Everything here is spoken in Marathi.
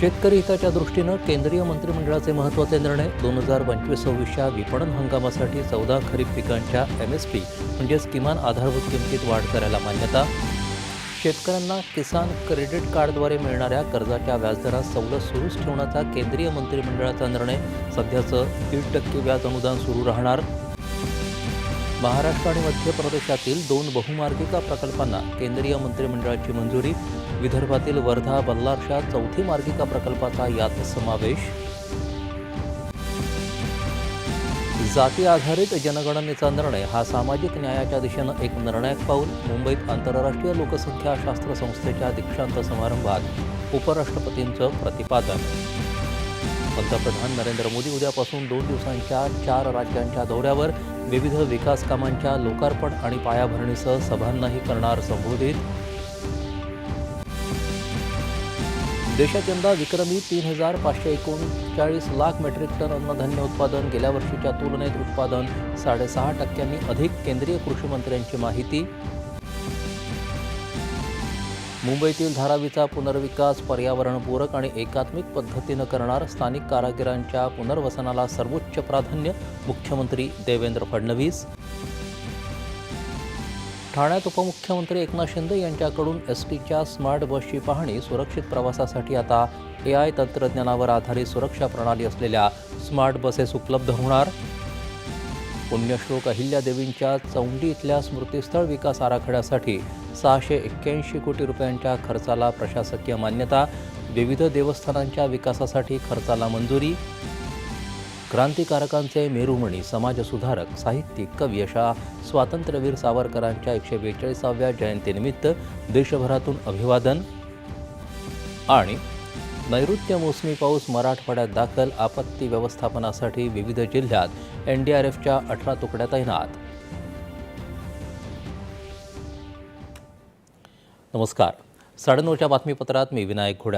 शेतकरी हिताच्या दृष्टीनं केंद्रीय मंत्रिमंडळाचे महत्त्वाचे निर्णय दोन हजार पंचवीस सव्वीसच्या विपणन हंगामासाठी चौदा खरीप पिकांच्या एम एस पी म्हणजेच किमान आधारभूत किमतीत वाढ करायला मान्यता. शेतकऱ्यांना किसान क्रेडिट कार्डद्वारे मिळणाऱ्या कर्जाच्या व्याजदरात सवलत सुरूच ठेवण्याचा केंद्रीय मंत्रिमंडळाचा निर्णय. सध्याचं दीड टक्के व्याज अनुदान सुरू राहणार. महाराष्ट्र आणि मध्य प्रदेशातील दोन बहुमार्गिका प्रकल्पांना केंद्रीय मंत्रिमंडळाची मंजुरी विदर्भातील वर्धा बल्लारच्या चौथी मार्गिका प्रकल्पाचा यात समावेश. जाती आधारित जनगणनेचा निर्णय हा सामाजिक न्यायाच्या दिशेनं एक निर्णायक पाऊल मुंबईत आंतरराष्ट्रीय लोकसंख्या शास्त्र संस्थेच्या दीक्षांत समारंभात उपराष्ट्रपतींचं प्रतिपादन. पंतप्रधान नरेंद्र मोदी उद्यापासून दोन दिवसांच्या चार राज्यांच्या दौऱ्यावर विविध विकास कामांच्या लोकार्पण आणि पायाभरणीसह सभांनाही करणार संबोधित. देशात यंदा विक्रमी तीन हजार पाचशे एकोणचाळीस लाख मेट्रिक टन अन्नधान्य उत्पादन गेल्या वर्षीच्या तुलनेत उत्पादन साडेसहा टक्क्यांनी अधिक केंद्रीय कृषी मंत्र्यांची माहिती. मुंबईतील धारावीचा पुनर्विकास पर्यावरणपूरक आणि एकात्मिक पद्धतीनं करणार स्थानिक कारागिरांच्या पुनर्वसनाला सर्वोच्च प्राधान्य मुख्यमंत्री देवेंद्र फडणवीस. ठाण्यात उपमुख्यमंत्री एकनाथ शिंदे यांच्याकडून एस टीच्या स्मार्ट बसची पाहणी सुरक्षित प्रवासासाठी आता ए आय तंत्रज्ञानावर आधारित सुरक्षा प्रणाली असलेल्या स्मार्ट बसेस उपलब्ध होणार. पुण्यश्लोक अहिल्यादेवींच्या चौंडी इथल्या स्मृतीस्थळ विकास आराखड्यासाठी सहाशे एक्क्याऐंशी कोटी रुपयांच्या खर्चाला प्रशासकीय मान्यता विविध देवस्थानांच्या विकासासाठी खर्चाला मंजुरी क्रांतिकारकांचे मेरुमणी समाजसुधारक साहित्यिक कवी अशा स्वातंत्र्यवीर सावरकरांच्या एकशे बेचाळीसाव्या जयंतीनिमित्त देशभरातून अभिवादन आणि नैऋत्य मोसमी पाऊस मराठवाड्यात दाखल आपत्ती व्यवस्थापनासाठी विविध जिल्ह्यात एन डी आर एफच्या अठरा तुकड्या तैनात. नमस्कार. साडेनऊच्या बातमीपत्रात मी विनायक घोड्या